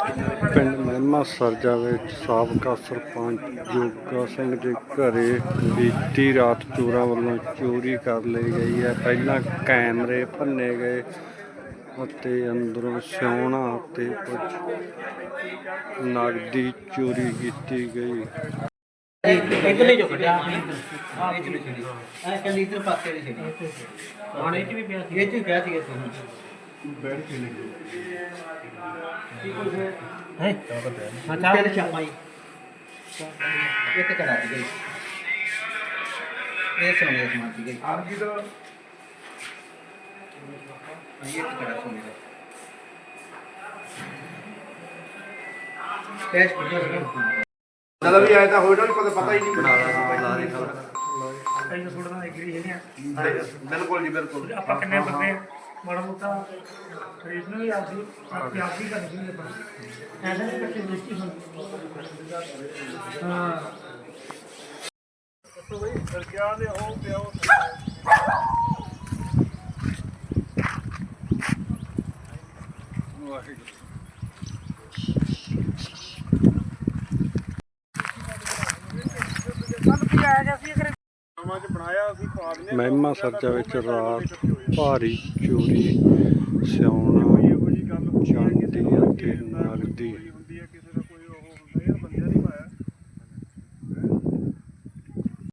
ਪਿੰਡ ਮਹਿਮਾ ਸਰਜਾ ਵਿੱਚ ਸਾਬਕਾ ਸਰਪੰਚ ਜੋਗਾ ਸਿੰਘ ਦੇ ਘਰੇ ਬੀਤੀ ਰਾਤ ਚੋਰਾਂ ਵੱਲੋਂ ਚੋਰੀ ਕਰ ਲਈ ਗਈ ਹੈ। ਪਹਿਲਾਂ ਕੈਮਰੇ ਭੰਨੇ ਗਏ ਅਤੇ ਅੰਦਰੋਂ ਸਿਉਣਾ ਅਤੇ ਕੁਝ ਨਗਦੀ ਚੋਰੀ ਕੀਤੀ ਗਈ। ਇਧਰਲੇ ਜੋ ਕੱਢਿਆ ਆ ਇਧਰਲੇ ਛੜੀ ਐ ਕੰਦੀ ਇਧਰ ਪਾਸੇ ਵਾਲੀ ਛੜੀ ਹੁਣ ਇਹ ਚ ਵੀ ਪਿਆ ਸੀ। ਇਹ ਚ ਪਿਆ ਸੀ ਇੱਥੇ ਹੈ ਹਾਂ ਚਾਹ ਤੇ ਚਾਪਾਈ ਇੱਕ ਕਰਾ ਦੀ ਗਈ ਇਹ ਸੋਨੇ ਦਾ ਸਮਾਨ ਸੀ ਗਈ ਆਪ ਜੀ ਦਾ ਇਹ ਇੱਕ ਕਰਾ ਸੋਨੇ ਦਾ ਕੈਸ਼ ਪੁੱਛਿਆ ਸੀ ਜਦੋਂ ਵੀ ਆਇਆ ਤਾਂ ਹੋਇਆ ਨਹੀਂ ਕਦੇ ਪਤਾ ਹੀ ਨਹੀਂ ਕਈ ਥੋੜਾ ਨਾ ਐਗਰੀ ਹੈਗੇ ਆ ਬਿਲਕੁਲ ਜੀ ਮਾੜਾ ਮੋਟਾ ਖਰੀਦ ਨੂੰ ਵੀ ਆਪਦੀ ਆਪਦੀ ਆਪਦੀ ਕਰਨੀ ਆਪਾਂ ਐਸਾ ਨਹੀਂ ਕੱਟੇ ਦ੍ਰਿਸ਼ਟੀ ਹੁੰਦੀ ਹਾਂ। ਮਹਿਮਾ ਸਰਜਾ ਵਿੱਚ ਰਾਤ ਭਾਰੀ ਚੋਰੀ ਸਿਉਣਾ ਚਾਂਦੀ ਅਤੇ ਨਗਦੀ